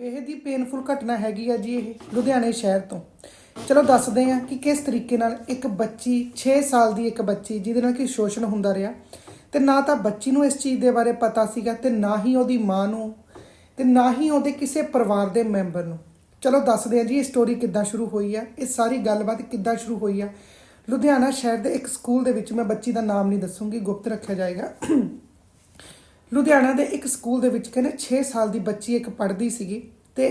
ਬੇਹੱਦ ਹੀ ਪੇਨਫੁਲ ਘਟਨਾ ਹੈਗੀ ਆ ਜੀ ਇਹ ਲੁਧਿਆਣੇ ਸ਼ਹਿਰ ਤੋਂ। ਚਲੋ ਦੱਸਦੇ ਆ ਕਿ ਕਿਸ ਤਰੀਕੇ ਨਾਲ ਇੱਕ ਬੱਚੀ 6 ਸਾਲ ਦੀ ਇੱਕ ਬੱਚੀ ਜਿਹਦੇ ਨਾਲ ਕਿ ਸ਼ੋਸ਼ਣ ਹੁੰਦਾ ਰਿਹਾ ਤੇ ਨਾ ਤਾਂ ਬੱਚੀ ਨੂੰ ਇਸ ਚੀਜ਼ ਦੇ ਬਾਰੇ ਪਤਾ ਸੀਗਾ ਤੇ ਨਾ ਹੀ ਉਹਦੀ ਮਾਂ ਨੂੰ ਤੇ ਨਾ ਹੀ ਉਹਦੇ ਕਿਸੇ ਪਰਿਵਾਰ ਦੇ ਮੈਂਬਰ ਨੂੰ। ਚਲੋ ਦੱਸਦੇ ਆ ਜੀ ਇਹ ਸਟੋਰੀ ਕਿੱਦਾਂ ਸ਼ੁਰੂ ਹੋਈ ਆ, ਇਹ ਸਾਰੀ ਗੱਲਬਾਤ ਕਿੱਦਾਂ ਸ਼ੁਰੂ ਹੋਈ ਆ। ਲੁਧਿਆਣਾ ਸ਼ਹਿਰ ਦੇ ਇੱਕ ਸਕੂਲ ਦੇ ਵਿੱਚ ਮੈਂ ਬੱਚੀ ਦਾ ਨਾਮ ਨਹੀਂ ਦੱਸੂੰਗੀ, ਗੁਪਤ ਰੱਖਿਆ ਜਾਏਗਾ। ਲੁਧਿਆਣਾ ਦੇ ਇੱਕ ਸਕੂਲ ਦੇ ਵਿੱਚ ਕਹਿੰਦੇ 6 ਸਾਲ ਦੀ ਬੱਚੀ ਇੱਕ ਪੜ੍ਹਦੀ ਸੀਗੀ ਤੇ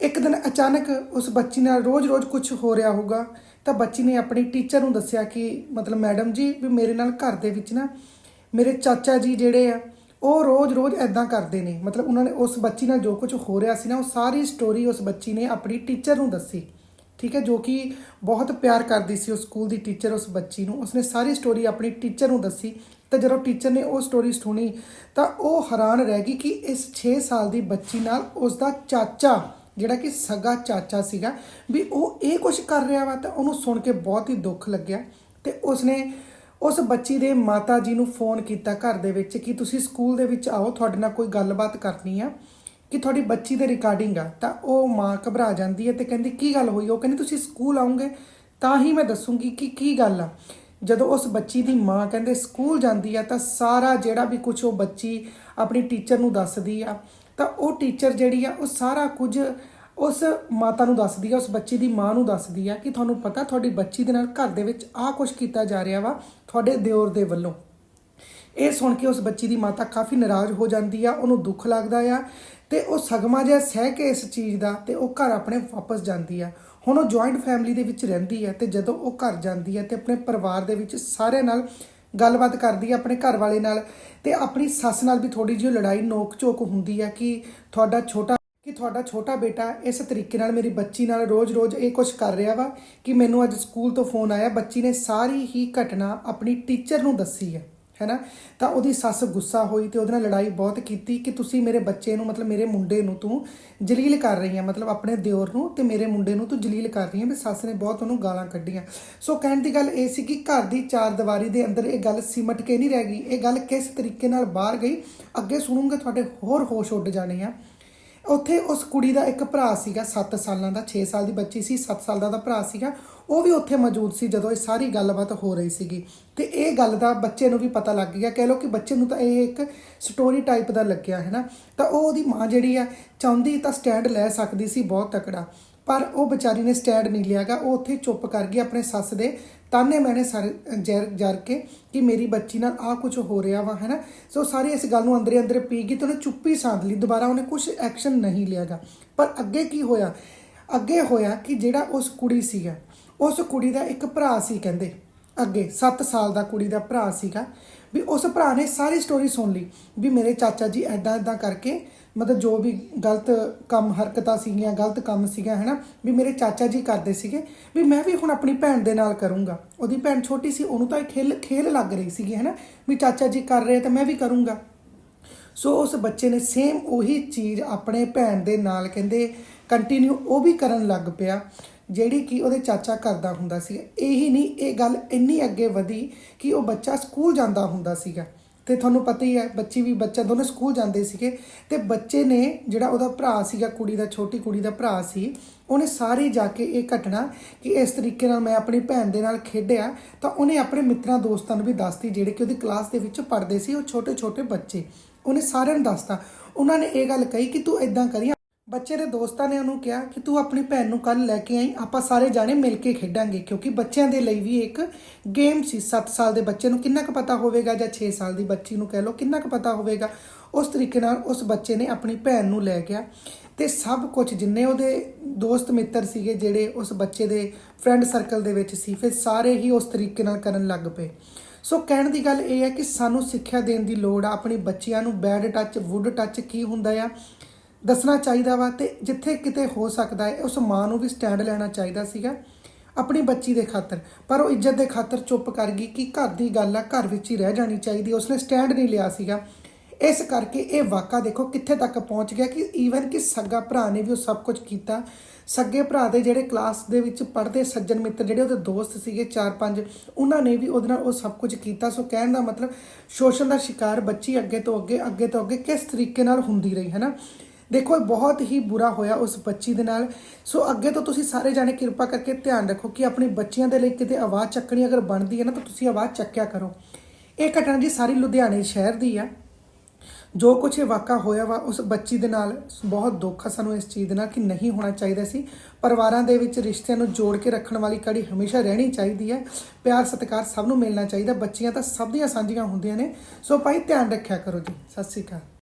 ਇੱਕ ਦਿਨ ਅਚਾਨਕ ਉਸ ਬੱਚੀ ਨਾਲ ਰੋਜ਼-ਰੋਜ਼ ਕੁਝ ਹੋ ਰਿਹਾ ਹੋਊਗਾ, ਤਾਂ ਬੱਚੀ ਨੇ ਆਪਣੀ ਟੀਚਰ ਨੂੰ ਦੱਸਿਆ ਕਿ ਮਤਲਬ ਮੈਡਮ ਜੀ ਵੀ ਮੇਰੇ ਨਾਲ ਘਰ ਦੇ ਵਿੱਚ ਨਾ ਮੇਰੇ ਚਾਚਾ ਜੀ ਜਿਹੜੇ ਆ, ਉਹ ਰੋਜ਼-ਰੋਜ਼ ਐਦਾਂ ਕਰਦੇ ਨੇ। ਮਤਲਬ ਉਹਨਾਂ ਨੇ ਉਸ ਬੱਚੀ ਨਾਲ ਜੋ ਕੁਝ ਹੋ ਰਿਹਾ ਸੀ ਨਾ, ਉਹ ਸਾਰੀ ਸਟੋਰੀ ਉਸ ਬੱਚੀ ਨੇ ਆਪਣੀ ਟੀਚਰ ਨੂੰ ਦੱਸੀ। ਠੀਕ ਹੈ, ਜੋ ਕਿ ਬਹੁਤ ਪਿਆਰ ਕਰਦੀ ਸੀ ਉਸ ਸਕੂਲ ਦੀ ਟੀਚਰ ਉਸ ਬੱਚੀ ਨੂੰ। ਉਸਨੇ ਸਾਰੀ ਸਟੋਰੀ ਆਪਣੀ ਟੀਚਰ ਨੂੰ ਦੱਸੀ ਤੇ ਜਦੋਂ ਟੀਚਰ ਨੇ ਉਹ ਸਟੋਰੀ ਸੁਣੀ ਤਾਂ ਉਹ ਹੈਰਾਨ ਰਹਿ ਗਈ ਕਿ ਇਸ 6 ਸਾਲ ਦੀ ਬੱਚੀ ਨਾਲ ਉਸ ਦਾ ਚਾਚਾ, ਜਿਹੜਾ ਕਿ ਸਗਾ ਚਾਚਾ ਸੀਗਾ, ਵੀ ਉਹ ਇਹ ਕੁਝ ਕਰ ਰਿਹਾ ਵਾ ਤਾਂ ਉਹਨੂੰ ਸੁਣ ਕੇ ਬਹੁਤ ਹੀ ਦੁੱਖ ਲੱਗਿਆ ਤੇ ਉਸਨੇ ਉਸ ਬੱਚੀ ਦੇ ਮਾਤਾ ਜੀ ਨੂੰ ਫੋਨ ਕੀਤਾ ਘਰ ਦੇ ਵਿੱਚ ਕਿ ਤੁਸੀਂ ਸਕੂਲ ਦੇ ਵਿੱਚ ਆਓ, ਤੁਹਾਡੇ ਨਾਲ ਕੋਈ ਗੱਲਬਾਤ ਕਰਨੀ ਆ, ਕਿ ਤੁਹਾਡੀ ਬੱਚੀ ਦੇ ਰਿਕਾਰਡਿੰਗ ਆ। ਤਾਂ ਉਹ ਮਾਂ ਘਬਰਾ ਜਾਂਦੀ ਹੈ ਤੇ ਕਹਿੰਦੀ, ਕੀ ਗੱਲ ਹੋਈ? ਉਹ ਕਹਿੰਦੀ, ਤੁਸੀਂ ਸਕੂਲ ਆਉਂਗੇ ਤਾਂ ਹੀ ਮੈਂ ਦੱਸੂਗੀ ਕਿ ਕੀ ਗੱਲ ਆ। ਜਦੋਂ ਉਸ ਬੱਚੀ ਦੀ ਮਾਂ ਕਹਿੰਦੇ ਸਕੂਲ ਜਾਂਦੀ ਆ ਤਾਂ ਸਾਰਾ ਜਿਹੜਾ ਵੀ ਕੁਝ ਉਹ ਬੱਚੀ ਆਪਣੀ ਟੀਚਰ ਨੂੰ ਦੱਸਦੀ ਆ, ਤਾਂ ਉਹ ਟੀਚਰ ਜਿਹੜੀ ਆ ਉਹ ਸਾਰਾ ਕੁਝ ਉਸ ਮਾਤਾ ਨੂੰ ਦੱਸਦੀ ਆ, ਉਸ ਬੱਚੀ ਦੀ ਮਾਂ ਨੂੰ ਦੱਸਦੀ ਆ ਕਿ ਤੁਹਾਨੂੰ ਪਤਾ ਤੁਹਾਡੀ ਬੱਚੀ ਦੇ ਨਾਲ ਘਰ ਦੇ ਵਿੱਚ ਆਹ ਕੁਝ ਕੀਤਾ ਜਾ ਰਿਹਾ ਵਾ ਤੁਹਾਡੇ ਦਿਓਰ ਦੇ ਵੱਲੋਂ। ਇਹ ਸੁਣ ਕੇ ਉਸ ਬੱਚੀ ਦੀ ਮਾਤਾ ਕਾਫੀ ਨਾਰਾਜ਼ ਹੋ ਜਾਂਦੀ ਆ, ਉਹਨੂੰ ਦੁੱਖ ਲੱਗਦਾ ਆ ਤੇ ਉਹ ਸਗਮਾ ਜਿਹਾ ਸਹਿ ਕੇ ਇਸ ਚੀਜ਼ ਦਾ ਤੇ ਉਹ ਘਰ ਆਪਣੇ ਵਾਪਸ ਜਾਂਦੀ ਆ। ਹੁਣ ਉਹ ਜੁਆਇੰਟ ਫੈਮਿਲੀ ਦੇ ਵਿੱਚ ਰਹਿੰਦੀ ਹੈ ਤੇ ਜਦੋਂ ਉਹ ਘਰ ਜਾਂਦੀ ਹੈ ਤੇ ਆਪਣੇ ਪਰਿਵਾਰ ਦੇ ਵਿੱਚ ਸਾਰਿਆਂ ਨਾਲ ਗੱਲਬਾਤ ਕਰਦੀ ਹੈ ਆਪਣੇ ਘਰ ਵਾਲੇ ਨਾਲ ਤੇ ਆਪਣੀ ਸੱਸ ਨਾਲ ਵੀ ਥੋੜੀ ਜਿਹੀ ਲੜਾਈ ਨੋਕ ਝੋਕ ਹੁੰਦੀ ਆ ਕਿ ਤੁਹਾਡਾ ਛੋਟਾ ਕਿ ਤੁਹਾਡਾ ਛੋਟਾ ਬੇਟਾ ਇਸ ਤਰੀਕੇ ਨਾਲ ਮੇਰੀ ਬੱਚੀ ਨਾਲ ਰੋਜ਼-ਰੋਜ਼ ਇਹ ਕੁਝ ਕਰ ਰਿਹਾ ਵਾ ਕਿ ਮੈਨੂੰ ਅੱਜ ਸਕੂਲ ਤੋਂ ਫੋਨ ਆਇਆ, ਬੱਚੀ ਨੇ ਸਾਰੀ ਹੀ ਘਟਨਾ ਆਪਣੀ ਟੀਚਰ ਨੂੰ ਦੱਸੀ ਹੈ। ਹੈਨਾ? ਤਾਂ ਉਹਦੀ ਸੱਸ ਗੁੱਸਾ ਹੋਈ ਤੇ ਉਹਦੇ ਨਾਲ ਲੜਾਈ ਬਹੁਤ ਕੀਤੀ ਕਿ ਤੁਸੀਂ ਮੇਰੇ ਬੱਚੇ ਨੂੰ, ਮਤਲਬ ਮੇਰੇ ਮੁੰਡੇ ਨੂੰ ਤੂੰ ਜਲੀਲ ਕਰ ਰਹੀ ਹੈ ਮਤਲਬ ਆਪਣੇ ਦਿਓਰ ਨੂੰ ਤੇ ਮੇਰੇ ਮੁੰਡੇ ਨੂੰ ਤੂੰ ਜਲੀਲ ਕਰ ਰਹੀ ਹੈ ਵੀ ਸੱਸ ਨੇ ਬਹੁਤ ਉਹਨੂੰ ਗਾਲਾਂ ਕੱਢੀਆਂ। ਸੋ ਕਹਿਣ ਦੀ ਗੱਲ ਇਹ ਸੀ ਕਿ ਘਰ ਦੀ ਚਾਰ ਦੀਵਾਰੀ ਦੇ ਅੰਦਰ ਇਹ ਗੱਲ ਸਿਮਟ ਕੇ ਨਹੀਂ ਰਹਿ ਗਈ। ਇਹ ਗੱਲ ਕਿਸ ਤਰੀਕੇ ਨਾਲ ਬਾਹਰ ਗਈ? ਅੱਗੇ ਸੁਣੂਗੇ, ਤੁਹਾਡੇ ਹੋਰ ਹੋਸ਼ ਉੱਡ ਜਾਣੇ ਆ। ਉੱਥੇ ਉਸ ਕੁੜੀ ਦਾ ਇੱਕ ਭਰਾ ਸੀਗਾ 7 ਸਾਲਾਂ ਦਾ 6 ਸਾਲ ਦੀ ਬੱਚੀ ਸੀ 7 ਸਾਲ ਦਾ ਦਾ ਭਰਾ ਸੀਗਾ। ਉਹ ਵੀ ਉੱਥੇ ਮੌਜੂਦ ਸੀ ਜਦੋਂ ਇਹ ਸਾਰੀ ਗੱਲਬਾਤ ਹੋ ਰਹੀ ਸੀਗੀ। ਤੇ ਇਹ ਗੱਲ ਦਾ ਬੱਚੇ ਨੂੰ ਵੀ ਪਤਾ ਲੱਗ ਗਿਆ। ਕਹਿ ਲਓ ਕਿ ਬੱਚੇ ਨੂੰ ਤਾਂ ਇਹ ਇੱਕ ਸਟੋਰੀ ਟਾਈਪ ਦਾ ਲੱਗਿਆ, ਹੈ ਨਾ? ਤਾਂ ਉਹ ਉਹਦੀ ਮਾਂ ਜਿਹੜੀ ਆ, ਚਾਹੁੰਦੀ ਤਾਂ ਸਟੈਂਡ ਲੈ ਸਕਦੀ ਸੀ, ਬਹੁਤ ਤਕੜਾ। ਪਰ ਉਹ ਵਿਚਾਰੀ ਨੇ ਸਟੈਂਡ ਨਹੀਂ ਲਿਆਗਾ। ਉਹ ਉੱਥੇ ਚੁੱਪ ਕਰ ਗਈ, ਆਪਣੇ ਸੱਸ ਦੇ ਤਾਨੇ ਮੈਨੇ ਸਾਰੇ, ਜਰ ਜਰ ਕੇ ਕਿ ਮੇਰੀ ਬੱਚੀ ਨਾਲ ਆ ਕੁਝ ਹੋ ਰਿਹਾ ਵਾ, ਹੈਨਾ? ਸੋ ਸਾਰੀ ਇਸ ਗੱਲ ਨੂੰ ਅੰਦਰੇ ਅੰਦਰ ਪੀ ਗਈ ਤੇ ਉਹਨੇ ਚੁੱਪੀ ਸਾਧ ਲਈ, ਦੁਬਾਰਾ ਉਹਨੇ ਕੁਝ ਐਕਸ਼ਨ ਨਹੀਂ ਲਿਆਗਾ। ਪਰ ਅੱਗੇ ਕੀ ਹੋਇਆ? ਅੱਗੇ ਹੋਇਆ ਕਿ ਜਿਹੜਾ ਉਸ ਕੁੜੀ ਸੀਗਾ, ਉਸ ਕੁੜੀ ਦਾ ਇੱਕ ਭਰਾ ਸੀ ਕਹਿੰਦੇ। ਅੱਗੇ 7 ਸਾਲ ਦਾ ਕੁੜੀ ਦਾ ਭਰਾ ਸੀਗਾ, ਵੀ ਉਸ ਭਰਾ ਨੇ ਸਾਰੀ ਸਟੋਰੀ ਸੁਣ ਲਈ, ਵੀ ਮੇਰੇ ਚਾਚਾ ਜੀ ਐਦਾਂ ਐਦਾਂ ਕਰਕੇ ਮਤਲਬ ਜੋ ਵੀ ਗਲਤ ਕੰਮ, ਹਰਕਤਾਂ ਸੀਗੀਆਂ, ਗਲਤ ਕੰਮ ਸੀਗਾ, ਹੈਨਾ, ਵੀ ਮੇਰੇ ਚਾਚਾ ਜੀ ਕਰਦੇ ਸੀਗੇ, ਵੀ ਮੈਂ ਵੀ ਹੁਣ ਆਪਣੀ ਭੈਣ ਦੇ ਨਾਲ ਕਰੂੰਗਾ। ਉਹਦੀ ਭੈਣ ਛੋਟੀ ਸੀ, ਉਹਨੂੰ ਤਾਂ ਇਹ ਖੇਲ ਖੇਲ ਲੱਗ ਰਹੀ ਸੀਗੀ, ਹੈਨਾ, ਵੀ ਚਾਚਾ ਜੀ ਕਰ ਰਹੇ ਤਾਂ ਮੈਂ ਵੀ ਕਰੂੰਗਾ। ਸੋ ਉਸ ਬੱਚੇ ਨੇ ਸੇਮ ਉਹੀ ਚੀਜ਼ ਆਪਣੇ ਭੈਣ ਦੇ ਨਾਲ ਕਹਿੰਦੇ ਕੰਟੀਨਿਊ ਉਹ ਵੀ ਕਰਨ ਲੱਗ ਪਿਆ। ਜਿਹੜੀ ਕਿ ਉਹਦੇ ਚਾਚਾ ਕਰਦਾ ਹੁੰਦਾ ਸੀ। ਇਹੀ ਨਹੀਂ, ਇਹ ਗੱਲ ਇੰਨੀ ਅੱਗੇ ਵਧੀ ਕਿ ਉਹ ਬੱਚਾ ਸਕੂਲ ਜਾਂਦਾ ਹੁੰਦਾ ਸੀਗਾ। ਤੇ ਤੁਹਾਨੂੰ ਪਤਾ ਹੀ ਹੈ, ਬੱਚੀ ਵੀ, ਬੱਚਾ ਦੋਨੇ ਸਕੂਲ ਜਾਂਦੇ ਸੀਗੇ। ਤੇ ਬੱਚੇ ਨੇ ਜਿਹੜਾ ਉਹਦਾ ਭਰਾ ਸੀਗਾ, ਕੁੜੀ ਦਾ, ਛੋਟੀ ਕੁੜੀ ਦਾ ਭਰਾ ਸੀ, ਉਹਨੇ ਸਾਰੇ ਜਾ ਕੇ ਇਹ ਘਟਨਾ ਕਿ ਇਸ ਤਰੀਕੇ ਨਾਲ ਮੈਂ ਆਪਣੀ ਭੈਣ ਦੇ ਨਾਲ ਖੇਡਿਆ, ਤਾਂ ਉਹਨੇ ਆਪਣੇ ਮਿੱਤਰਾਂ, ਦੋਸਤਾਂ ਨੂੰ ਵੀ ਦੱਸਤੀ, ਜਿਹੜੇ ਕਿ ਉਹਦੀ ਕਲਾਸ ਦੇ ਵਿੱਚ ਪੜ੍ਹਦੇ ਸੀ, ਉਹ ਛੋਟੇ ਛੋਟੇ ਬੱਚੇ। ਉਹਨੇ ਸਾਰਿਆਂ ਨੂੰ ਦੱਸਤਾ। ਉਹਨਾਂ ਨੇ ਇਹ ਗੱਲ ਕਹੀ ਕਿ ਤੂੰ ਇਦਾਂ ਕਰੀ ਬੱਚੇ ਦੇ ਦੋਸਤਾਂ ਨੇ ਉਹਨੂੰ ਕਿਹਾ ਕਿ ਤੂੰ ਆਪਣੀ ਭੈਣ ਨੂੰ ਕੱਲ ਲੈ ਕੇ ਆਈ, ਆਪਾਂ ਸਾਰੇ ਜਾਣੇ ਮਿਲ ਕੇ ਖੇਡਾਂਗੇ, ਕਿਉਂਕਿ ਬੱਚਿਆਂ ਦੇ ਲਈ ਵੀ ਇੱਕ ਗੇਮ ਸੀ। 7 ਸਾਲ ਦੇ ਬੱਚੇ ਨੂੰ ਕਿੰਨਾ ਕੁ ਪਤਾ ਹੋਵੇਗਾ ਜਾਂ 6 ਸਾਲ ਦੀ ਬੱਚੀ ਨੂੰ ਕਹਿ ਲਓ, ਕਿੰਨਾ ਕੁ ਪਤਾ ਹੋਵੇਗਾ? ਉਸ ਤਰੀਕੇ ਨਾਲ ਉਸ ਬੱਚੇ ਨੇ ਆਪਣੀ ਭੈਣ ਨੂੰ ਲੈ ਗਿਆ ਤੇ ਸਭ ਕੁਝ ਜਿੰਨੇ ਉਹਦੇ ਦੋਸਤ ਮਿੱਤਰ ਸੀਗੇ, ਜਿਹੜੇ ਉਸ ਬੱਚੇ ਦੇ ਫਰੈਂਡ ਸਰਕਲ ਦੇ ਵਿੱਚ ਸੀ, ਫਿਰ ਸਾਰੇ ਹੀ ਉਸ ਤਰੀਕੇ ਨਾਲ ਕਰਨ ਲੱਗ ਪਏ। ਸੋ ਕਹਿਣ ਦੀ ਗੱਲ ਇਹ ਹੈ ਕਿ ਸਾਨੂੰ ਸਿੱਖਿਆ ਦੇਣ ਦੀ ਲੋੜ ਆ, ਆਪਣੀ ਬੱਚਿਆਂ ਨੂੰ ਬੈਡ ਟੱਚ ਵੁੱਡ ਟੱਚ ਕੀ ਹੁੰਦਾ ਆ ਦੱਸਣਾ ਚਾਹੀਦਾ ਵਾ ਤੇ ਜਿੱਥੇ ਕਿਤੇ ਹੋ ਸਕਦਾ ਹੈ, ਉਸ ਮਾਂ ਨੂੰ ਵੀ ਸਟੈਂਡ ਲੈਣਾ ਚਾਹੀਦਾ ਸੀਗਾ, ਆਪਣੀ ਬੱਚੀ ਦੇ ਖਾਤਰ। ਪਰ ਉਹ ਇੱਜ਼ਤ ਦੇ ਖਾਤਰ ਚੁੱਪ ਕਰ ਗਈ ਕਿ ਘਰ ਦੀ ਗੱਲ ਆ, ਘਰ ਵਿੱਚ ਹੀ ਰਹਿ ਜਾਣੀ ਚਾਹੀਦੀ, ਉਸਨੇ ਸਟੈਂਡ ਨਹੀਂ ਲਿਆ ਸੀਗਾ। ਇਸ ਕਰਕੇ ਇਹ ਵਾਕਾ ਦੇਖੋ ਕਿੱਥੇ ਤੱਕ ਪਹੁੰਚ ਗਿਆ ਕਿ ਈਵਨ ਕਿ ਸੱਗਾ ਭਰਾ ਨੇ ਵੀ ਉਹ ਸਭ ਕੁਝ ਕੀਤਾ। ਸੱਗੇ ਭਰਾ ਦੇ ਜਿਹੜੇ ਕਲਾਸ ਦੇ ਵਿੱਚ ਪੜ੍ਹਦੇ ਸੱਜਣ ਮਿੱਤਰ ਜਿਹੜੇ ਉਹਦੇ ਦੋਸਤ ਸੀਗੇ 4-5 ਉਹਨਾਂ ਨੇ ਵੀ ਉਹਦੇ ਨਾਲ ਉਹ ਸਭ ਕੁਝ ਕੀਤਾ। ਸੋ ਕਹਿਣ ਦਾ ਮਤਲਬ ਸ਼ੋਸ਼ਣ ਦਾ ਸ਼ਿਕਾਰ ਬੱਚੀ ਅੱਗੇ ਤੋਂ ਅੱਗੇ ਅੱਗੇ ਤੋਂ ਅੱਗੇ ਕਿਸ ਤਰੀਕੇ ਨਾਲ ਹੁੰਦੀ ਰਹੀ ਹੈ ਨਾ ਦੇਖੋ, ਇਹ ਬਹੁਤ ਹੀ ਬੁਰਾ ਹੋਇਆ ਉਸ ਬੱਚੀ ਦੇ ਨਾਲ। ਸੋ ਅੱਗੇ ਤੋਂ ਤੁਸੀਂ ਸਾਰੇ ਜਾਣੇ ਕਿਰਪਾ ਕਰਕੇ ਧਿਆਨ ਰੱਖੋ ਕਿ ਆਪਣੀ ਬੱਚਿਆਂ ਦੇ ਲਈ ਕਿਤੇ ਆਵਾਜ਼ ਚੱਕਣੀ ਅਗਰ ਬਣਦੀ ਹੈ ਨਾ, ਤਾਂ ਤੁਸੀਂ ਆਵਾਜ਼ ਚੱਕਿਆ ਕਰੋ। ਇਹ ਘਟਨਾ ਜੀ ਸਾਰੀ ਲੁਧਿਆਣੇ ਸ਼ਹਿਰ ਦੀ ਆ। ਜੋ ਕੁਛ ਇਹ ਵਾਕਾ ਹੋਇਆ ਵਾ, ਉਸ ਬੱਚੀ ਦੇ ਨਾਲ ਬਹੁਤ ਦੁੱਖ ਆ ਸਾਨੂੰ ਇਸ ਚੀਜ਼ ਦੇ ਨਾਲ ਕਿ ਨਹੀਂ ਹੋਣਾ ਚਾਹੀਦਾ ਸੀ। ਪਰਿਵਾਰਾਂ ਦੇ ਵਿੱਚ ਰਿਸ਼ਤਿਆਂ ਨੂੰ ਜੋੜ ਕੇ ਰੱਖਣ ਵਾਲੀ ਕੜੀ ਹਮੇਸ਼ਾ ਰਹਿਣੀ ਚਾਹੀਦੀ ਹੈ। ਪਿਆਰ, ਸਤਿਕਾਰ ਸਭ ਨੂੰ ਮਿਲਣਾ ਚਾਹੀਦਾ। ਬੱਚੀਆਂ ਤਾਂ ਸਭ ਦੀਆਂ ਸਾਂਝੀਆਂ ਹੁੰਦੀਆਂ ਨੇ। ਸੋ ਭਾਈ, ਧਿਆਨ ਰੱਖਿਆ ਕਰੋ ਜੀ। ਸਤਿ ਸ਼੍ਰੀ ਅਕਾਲ।